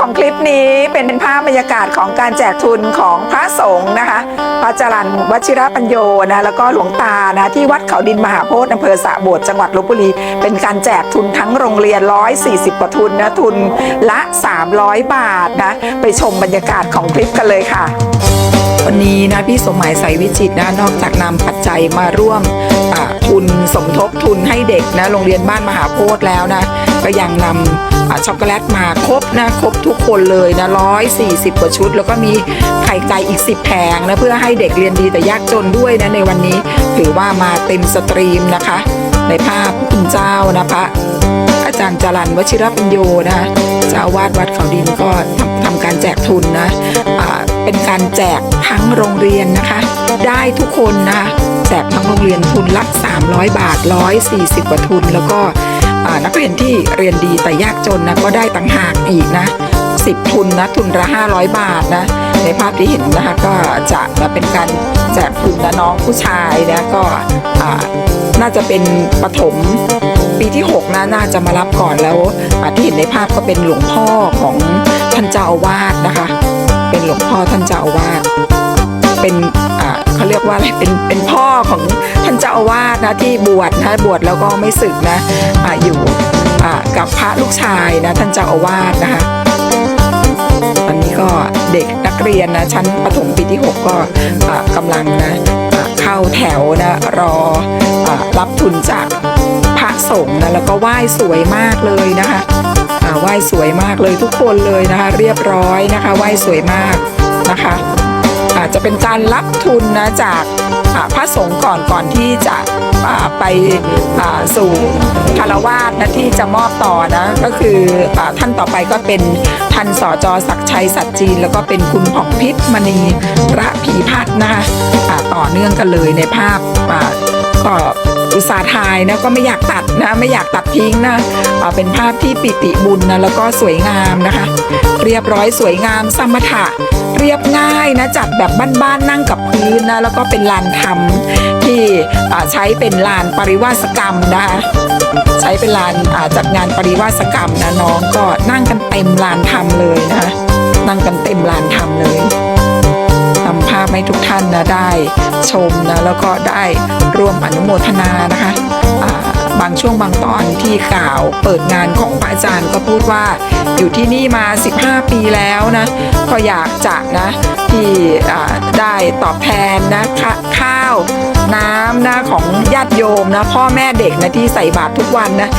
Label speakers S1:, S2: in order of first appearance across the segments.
S1: ของคลิปนี้เป็นภาพบรรยากาศของการแจกทุนของพระสงฆ์นะคะ พระจรันวชิระปัญโยนะแล้วก็หลวงตานะที่วัดเขาดินมหาโพธิ์อำเภอสระโบดจังหวัดลบบุรี เป็นการแจกทุนทั้งโรงเรียน 140กว่าทุนนะทุนละ 300 บาทนะไปชมบรรยากาศของคลิปกันเลยค่ะ วันนี้นะพี่สมหมายใสวิจิตนะนอกจากนำปัจจัยมาร่วมอ่าทุนสมทบทุนให้เด็กนะโรงเรียนบ้านมหาโพธิ์แล้วนะก็ยังนำ ช็อกโกแลตมาครบนะครบทุกคนเลยนะร้อยสี่สิบกว่าชุด แล้วก็มีไข่ไก่อีก10แผงนะเพื่อให้เด็กเรียนดีแต่ยากจนด้วยนะในวันนี้ ถือว่ามาเต็มสตรีมนะคะ ในภาพคุณเจ้านะพระอาจารย์จรันวชิรปัญโยนะเจ้าวาดวัดเขาดินก็ทำทำการแจกทุนนะเป็นการแจกทั้งโรงเรียนนะคะ ได้ทุกคนนะแจกทั้งโรงเรียนทุนละ300 บาท 140 กว่าทุน แล้วก็ นักเรียนที่เรียนดีแต่ยากจนนะก็ได้ต่างหากอีกนะ10ทุนนะทุนละ500 บาทนะในภาพที่เห็นนะคะก็จะเป็นการแจกทุนนะน้องผู้ชายนะก็น่าจะเป็นปฐมปีที่6นะน่าจะมารับก่อนแล้วที่เห็นในภาพก็เป็นหลวงพ่อของท่านเจ้าอาวาสนะคะ เป็นหลวงพ่อท่านเจ้าอาวาสเป็นเขาเรียกว่าอะไรเป็นเป็นพ่อของ เจ้าอาวาสนะที่บวชนะบวชแล้วก็ไม่สึกนะอ่าอยู่อ่ากับพระลูกชายนะท่านเจ้าอาวาสนะคะตอนนี้ก็เด็กนักเรียนนะชั้นประถมปีที่ 6 ก็กำลังนะเข้าแถวนะรออรับทุนจากพระสงฆ์นะแล้วก็ไหว้สวยมากเลยนะคะไหว้สวยมากเลยทุกคนเลยนะคะเรียบร้อยนะคะไหว้สวยมากนะคะอาจจะเป็นการรับทุนนะจาก พระสงฆ์ก่อนก่อนที่จะไปสู่คารวาสนะที่จะมอบต่อนะก็คืออท่านต่อไปก็เป็นท่านสจศักชัยสัจจีน แล้วก็เป็นคุณผ่องพิษมณีระผีพัดนะคะต่อเนื่องกันเลยในภาพอ่าก็ อุตสาห์ถ่ายนะก็ไม่อยากตัดนะไม่อยากตัดทิ้งนะเป็นภาพที่ปิติบุญนะแล้วก็สวยงามนะคะ เรียบร้อยสวยงามสมถะเรียบง่ายนะจัดแบบบ้านๆนั่งกับพื้นนะแล้วก็เป็นลานธรรมที่ใช้เป็นลานปริวาสกรรมนะคะใช้เป็นลานจัดงานปริวาสกรรมนะน้องก็นั่งกันเต็มลานธรรมเลยนะคะนั่งกันเต็มลานธรรมเลย ให้ทุกท่านนะได้ชมนะแล้วก็ได้ร่วมอนุโมทนานะคะบางช่วงบางตอนที่กล่าวเปิดงานของพระอาจารย์ก็พูดว่าอยู่ที่นี่มา 15 ปีแล้วนะก็อยากจะนะที่ได้ตอบแทนนะข้าวน้ำนะของญาติโยมนะพ่อแม่เด็กนะที่ใส่บาตรทุกวันนะ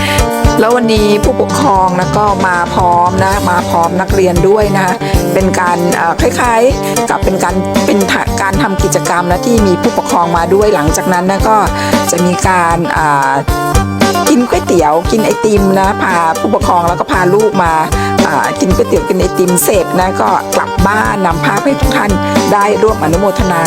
S1: แล้ววันนี้ผู้ปกครองนะก็มาพร้อมนะมาพร้อมนักเรียนด้วยนะเป็นการคล้ายๆกับเป็นการเป็นการทำกิจกรรมนะที่มีผู้ปกครองมาด้วยหลังจากนั้นนะก็จะมีการกินก๋วยเตี๋ยวกินไอติมนะพาผู้ปกครองแล้วก็พาลูกมาอ่ากินก๋วยเตี๋ยวกินไอติมเสร็จนะก็กลับบ้านนำภาพให้ทุกท่านได้ร่วมอนุโมทนา